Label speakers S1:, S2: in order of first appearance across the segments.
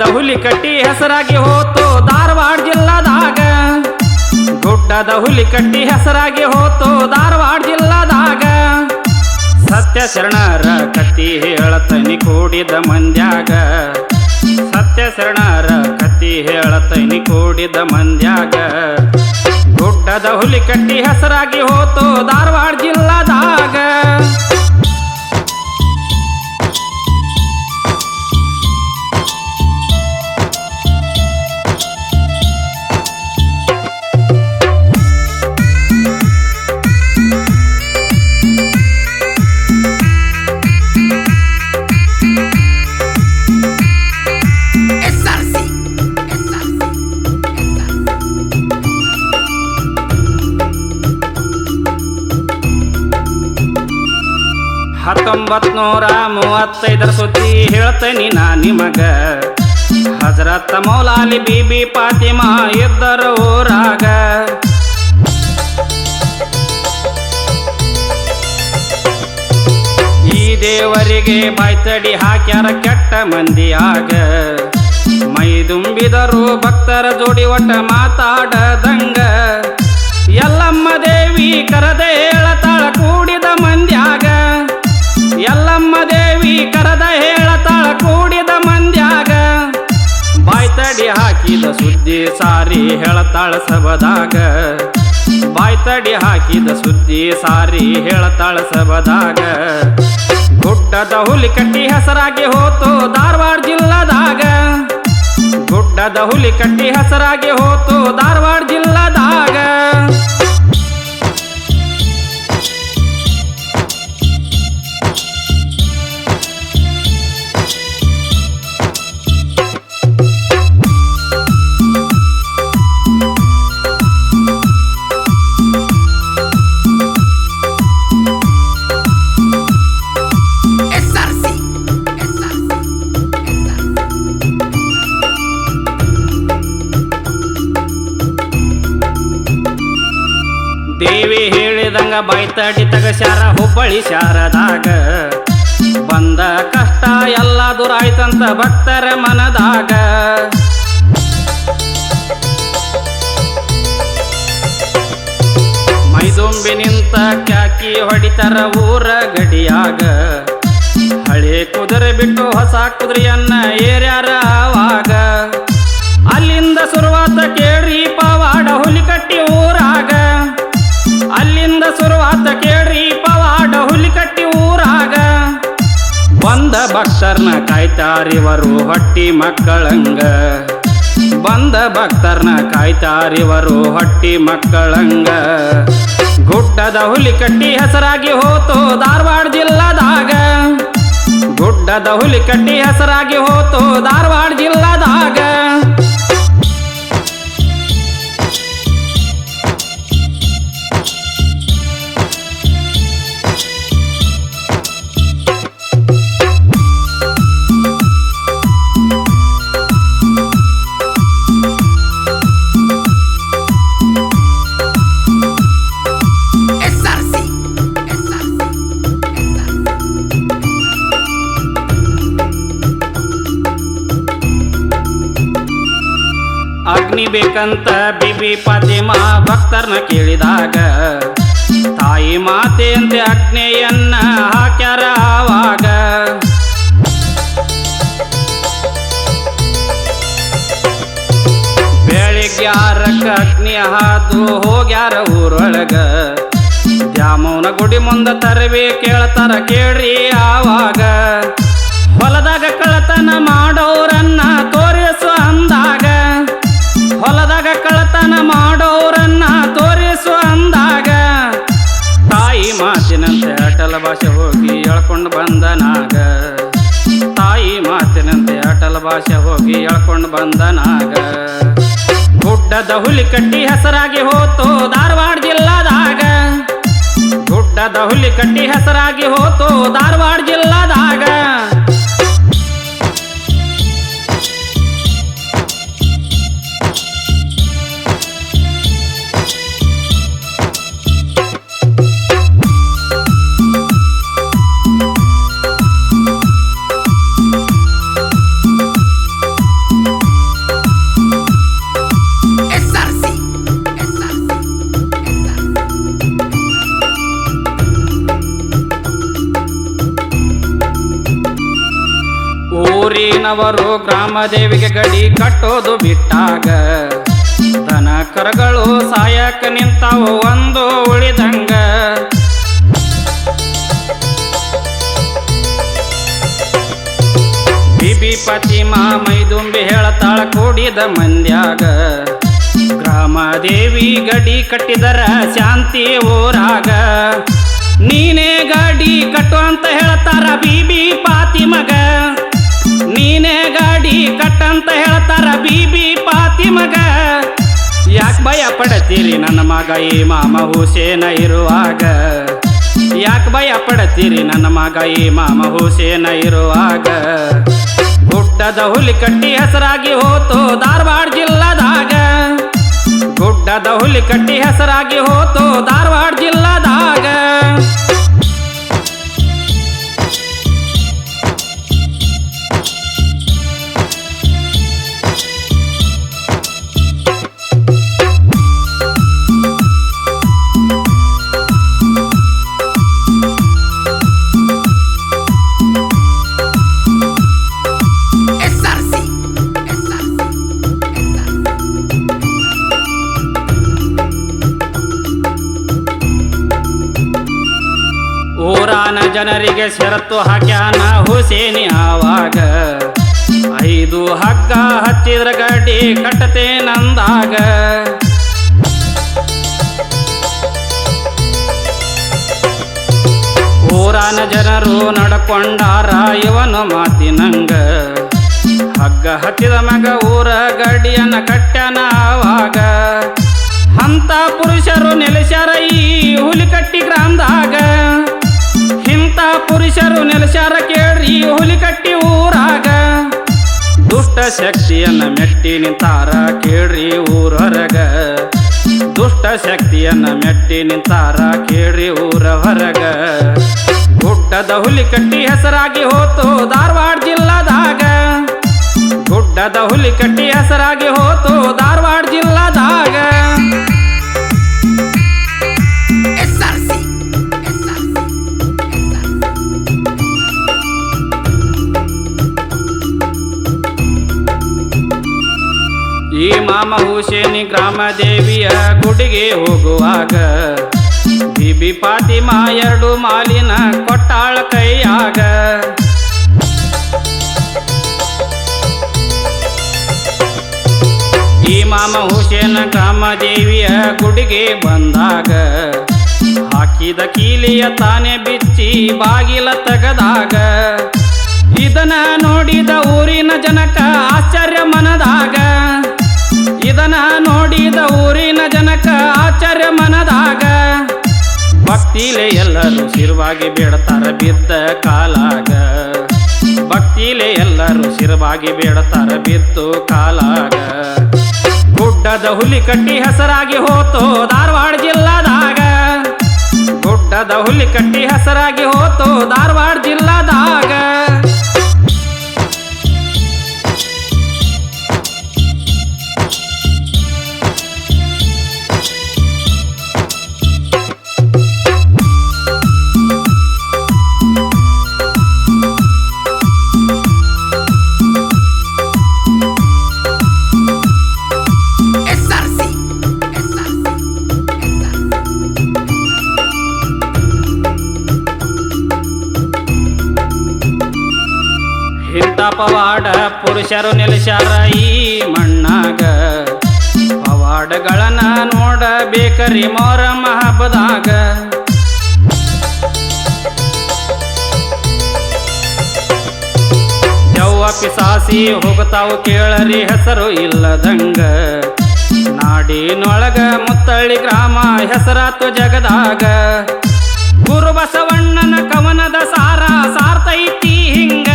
S1: ಗುಡ್ಡದ ಹುಲಿ ಕಟ್ಟಿ ಹೆಸರಾಗಿ ಹೋತು ಧಾರವಾಡ ಜಿಲ್ಲಾದಾಗ. ಗುಡ್ಡದ ಹುಲಿ ಕಟ್ಟಿ ಹೆಸರಾಗಿ ಹೋತು ಧಾರವಾಡ ಜಿಲ್ಲಾದಾಗ. ಸತ್ಯ ಶರಣರ ಕತ್ತಿ ಹೇಳತನಿ ಕೂಡಿದ ಮಂದ್ಯಾಗ. ಸತ್ಯ ಶರಣರ ಕತ್ತಿ ಹೇಳತನಿ ಕೂಡಿದ ಮಂದ್ಯಾಗ. ಗುಡ್ಡದ ಹುಲಿ ಕಟ್ಟಿ ಹೆಸರಾಗಿ ಹೋತು ಧಾರವಾಡ ಜಿಲ್ಲಾದಾಗ. ಹತ್ತೊಂಬತ್ ನೂರ ಮೂವತ್ತೈದರ ಸುದ್ದಿ ಹೇಳ್ತೇನೆ ನಾ ನಿಮಗ. ಹಜರತ್ ಮೌಲಾಲಿ ಬೀಬಿ ಪಾತಿಮಾ ಇದ್ದರ ಊರಾಗ. ಈ ದೇವರಿಗೆ ಬಾಯ್ತಡಿ ಹಾಕ್ಯಾರ ಕೆಟ್ಟ ಮಂದಿಯಾಗ ಮೈದುಂಬಿದರು ಭಕ್ತರ ಜೋಡಿ ಒಟ್ಟ ಮಾತಾಡದಂಗ. ಎಲ್ಲಮ್ಮ ದೇವಿ ಕರದ ಹೇಳತಾಳ ಹಾಕಿದ ಸುದ್ದಿ ಸಾರಿ ಹೇಳತಾಳ ಸಬದಾಗ ಬಾಯ್ತಡಿ ಹಾಕಿದ ಸುದ್ದಿ ಸಾರಿ ಹೇಳತಾಳ ಸಬದಾಗ ಗುಡ್ಡದ ಹುಲಿ ಕಟ್ಟಿ ಹೆಸರಾಗಿ ಹೋತು ಧಾರವಾಡ ಜಿಲ್ಲಾದಾಗ. ಗುಡ್ಡದ ಹುಲಿ ಕಟ್ಟಿ ಹೆಸರಾಗಿ ಹೋತು ಧಾರವಾಡ ಜಿಲ್ಲಾದಾಗ. ಹೇಳಿದಂಗ ಬೈತಡಿ ತಗಸ್ಯಾರ ಹುಬ್ಬಳ್ಳಿ ಶಾರದಾಗ. ಬಂದ ಕಷ್ಟ ಎಲ್ಲ ದೂರ ಆಯ್ತಂತ ಭಕ್ತರ ಮನದಾಗ. ಮೈದುಂಬಿ ನಿಂತ ಕ್ಯಾಕಿ ಹೊಡಿತಾರ ಊರ ಗಡಿಯಾಗ. ಹಳೆ ಕುದುರೆ ಬಿಟ್ಟು ಹೊಸ ಕುದುರೆಯನ್ನ ಏರ್ಯಾರ ಅಲ್ಲಿಂದ ಶುರುವಾತ ಕೇಳ್ರಿ ಪವಾಡ ಹುಲಿ ಕಟ್ಟಿ ಶುರುವಾತ ಕೇಳ್ರಿ, ಪವಾಡ ಹುಲಿ ಕಟ್ಟಿ ಊರಾಗ. ಬಂದ ಭಕ್ತರ್ನ ಕಾಯ್ತಾರಿವರು ಹೊಟ್ಟಿ ಮಕ್ಕಳಂಗ. ಬಂದ ಭಕ್ತರ್ನ ಕಾಯ್ತಾರಿವರು ಹೊಟ್ಟಿ ಮಕ್ಕಳಂಗ. ಗುಡ್ಡದ ಹುಲಿ ಕಟ್ಟಿ ಹೆಸರಾಗಿ ಹೋತು ಧಾರವಾಡ ಜಿಲ್ಲಾದಾಗ. ಗುಡ್ಡದ ಹುಲಿ ಕಟ್ಟಿ ಹೆಸರಾಗಿ ಹೋತು ಧಾರವಾಡ ಜಿಲ್ಲಾದಾಗ. ಬೇಕಂತ ಬಿಬಿ ಪಾತಿಮಾ ಭಕ್ತರ್ನ ಕೇಳಿದಾಗ, ತಾಯಿ ಮಾತೆಯಂತೆ ಅಗ್ನೆಯನ್ನ ಹಾಕ್ಯಾರ ಆವಾಗ. ಬೆಳಿಗ್ಗೆ ಅಗ್ನಿ ಹಾದು ಹೋಗ್ಯಾರ ಊರೊಳಗ. ದ್ಯಾಮವನ ಗುಡಿ ಮುಂದ ತರವೇ ಕೇಳ್ತಾರ ಕೇಳ್ರಿ ಆವಾಗ. ಹೊಲದಾಗ ಕಳತನ ಮಾಡೋರನ್ನ ಭಾಷೆ ಹೋಗಿ ಎಳ್ಕೊಂಡು ಬಂದನಾಗ ಗುಡ್ಡದ ಹುಲಿ ಕಟ್ಟಿ ಹೆಸರಾಗಿ ಹೋತು ಧಾರವಾಡ ಜಿಲ್ಲಾದಾಗ. ಗುಡ್ಡದ ಹುಲಿ ಕಟ್ಟಿ ಹೆಸರಾಗಿ ಹೋತು ಧಾರವಾಡ ಜಿಲ್ಲಾದಾಗ. ಊರಿನವರು ಗ್ರಾಮ ದೇವಿಗೆ ಗಡಿ ಕಟ್ಟೋದು ಬಿಟ್ಟಾಗ ದನ ಕರಗಳು ಸಾಯಕ ನಿಂತಾವು ಒಂದು ಉಳಿದಂಗ. ಬಿಬಿ ಪತಿಮಾ ಮೈದುಂಬಿ ಹೇಳತಾಳ ಕೂಡಿದ ಮಂದ್ಯಾಗ. ಗ್ರಾಮ ದೇವಿ ಗಡಿ ಕಟ್ಟಿದರ ಶಾಂತಿ ಊರಾಗ. ನೀನೇ ಗಾಡಿ ಕಟ್ಟು ಅಂತ ಹೇಳ್ತಾರ ಬಿಬಿ ಪಾತಿ ಮಗ ನೀನೇ ಗಾಡಿ ಕಟ್ಟಂತ ಹೇಳ್ತಾರ ಬಿ ಪಾತಿ ಮಗ ಯಾಕೆ ಭಯ ಪಡತೀರಿ ನನ್ನ ಮಗ ಈ ಮಾಮ ಹುಸೇನ ಇರುವಾಗ? ಯಾಕೆ ಭಯ ಪಡತೀರಿ ನನ್ನ ಮಗ ಈ ಮಾಮ ಹುಸೇನ ಇರುವಾಗ? ಗುಡ್ಡದ ಹುಲಿ ಕಟ್ಟಿ ಹೆಸರಾಗಿ ಹೋತು ಧಾರವಾಡ ಜಿಲ್ಲಾದಾಗ. ಗುಡ್ಡದ ಹುಲಿ ಕಟ್ಟಿ ಹೆಸರಾಗಿ ಹೋತು ಧಾರವಾಡ ಜಿಲ್ಲಾದಾಗ. ಜನರಿಗೆ ಷರತ್ತು ಹಾಕ್ಯಾನ ಹುಸೇನಿ ಆವಾಗ. ಐದು ಹಕ್ಕ ಹಚ್ಚಿದ್ರ ಗಡ್ಡಿ ಕಟ್ಟತೆ ನಂದಾಗ. ಊರಾನ ಜನರು ನಡ್ಕೊಂಡಾರ ಇವನು ಮಾತಿನಂಗ. ಹಗ್ಗ ಹತ್ತಿದ ಮಗ ಊರ ಗಡಿಯನ್ನ ಕಟ್ಟ್ಯಾನ ನೆಲೆಸ್ಯಾರ ಕೇಳ್ರಿ, ಹುಲಿ ಕಟ್ಟಿ ಊರಾಗ. ದುಷ್ಟ ಶಕ್ತಿಯನ್ನ ಮೆಟ್ಟಿ ನಿಂತಾರ ಕೇಳ್ರಿ ಊರ ಹೊರಗ ದುಷ್ಟ ಶಕ್ತಿಯನ್ನ ಮೆಟ್ಟಿ ನಿಂತಾರ ಕೇಳ್ರಿ ಊರ ಹೊರಗ ಗುಡ್ಡದ ಹುಲಿ ಕಟ್ಟಿ ಹೆಸರಾಗಿ ಹೋತು ಧಾರವಾಡ ಜಿಲ್ಲಾದಾಗ. ಗುಡ್ಡದ ಹುಲಿ ಕಟ್ಟಿ ಹೆಸರಾಗಿ ಹೋತು ಧಾರವಾಡ ಜಿಲ್ಲಾದಾಗ. ಹುಸೇನಿ ಗ್ರಾಮ ದೇವಿಯ ಗುಡಿಗೆ ಹೋಗುವಾಗ, ಬಿಬಿ ಪಾತಿಮಾ ಎರಡು ಮಾಲಿನ ಕೊಟ್ಟಾಳ ಕೈಯಾಗ. ಈ ಮಾಮ ಹುಸೇನ ಗ್ರಾಮ ದೇವಿಯ ಗುಡಿಗೆ ಬಂದಾಗ, ಹಾಕಿದ ಕೀಲಿಯ ತಾನೆ ಬಿಚ್ಚಿ ಬಾಗಿಲ ತಗದಾಗ, ಇದನ್ನ ನೋಡಿದ ಊರಿನ ಜನಕ ಆಶ್ಚರ್ಯ ಊರಿನ ಜನಕ ಆಚಾರ್ಯ ಮನದಾಗ. ಭಕ್ತಿಲೆ ಎಲ್ಲರೂ ಶಿರವಾಗಿ ಬೇಡತಾರ ಬಿದ್ದ ಕಾಲಾಗ. ಭಕ್ತಿಲೆ ಎಲ್ಲರೂ ಶಿರವಾಗಿ ಬೇಡತಾರ ಬಿದ್ದು ಕಾಲಾಗ. ಗುಡ್ಡದ ಹುಲಿ ಕಟ್ಟಿ ಹೆಸರಾಗಿ ಹೋತು ಧಾರವಾಡ ಜಿಲ್ಲಾದಾಗ. ಗುಡ್ಡದ ಹುಲಿ ಕಟ್ಟಿ ಹೆಸರಾಗಿ ಹೋತು ಧಾರವಾಡ ಜಿಲ್ಲಾದಾಗ. ಪವಾಡ ಪುರುಷರು ನಿಲ್ಸಾರ ಈ ಮಣ್ಣಾಗ. ಪವಾಡಗಳನ್ನ ನೋಡಬೇಕರಿ ಮೊರಮ ಹಬ್ಬದಾಗ ಯವ್ವ ಪಿಸಾಸಿ ಹೋಗ್ತಾವು ಕೇಳರಿ ಹೆಸರು ಇಲ್ಲದಂಗ. ನಾಡಿನೊಳಗ ಮುತ್ತಳ್ಳಿ ಗ್ರಾಮ ಹೆಸರಾತು ಜಗದಾಗ. ಗುರು ಬಸವಣ್ಣನ ಕವನದ ಸಾರ ಸಾರ್ತೈತಿ ಹಿಂಗ.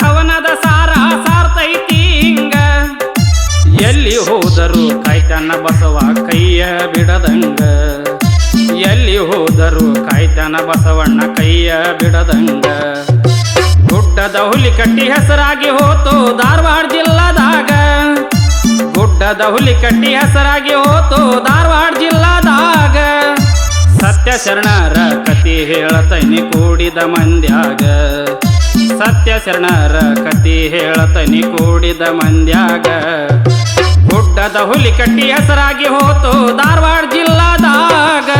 S1: ಕವನದ ಸಾರ ಸಾರ್ತೈತಿ ಹಿಂಗ. ಎಲ್ಲಿ ಹೋದರು ಕಾಯ್ತನ ಬಸವ ಕೈಯ ಬಿಡದಂಗ. ಎಲ್ಲಿ ಹೋದರು ಕಾಯ್ತನ ಬಸವಣ್ಣ ಕೈಯ ಬಿಡದಂಗ. ಗುಡ್ಡದ ಹುಲಿ ಕಟ್ಟಿ ಹೆಸರಾಗಿ ಹೋತು ಧಾರವಾಡ ಜಿಲ್ಲಾದಾಗ. ಗುಡ್ಡದ ಹುಲಿ ಕಟ್ಟಿ ಹೆಸರಾಗಿ ಹೋತು ಧಾರವಾಡ ಜಿಲ್ಲಾದಾಗ. ಸತ್ಯ ಶರಣರ ಕತಿ ಹೇಳತೈನಿ ಕೂಡಿದ ಮಂದ್ಯಾಗ. ಸತ್ಯ ಶರಣರ ಕತಿ ಹೇಳತನಿ ಕೂಡಿದ ಮಂದ್ಯಾಗ. ಗುಡ್ಡದ ಹುಲಿ ಕಟ್ಟಿ ಹೆಸರಾಗಿ ಹೋತು ಧಾರವಾಡ ಜಿಲ್ಲಾದಾಗ.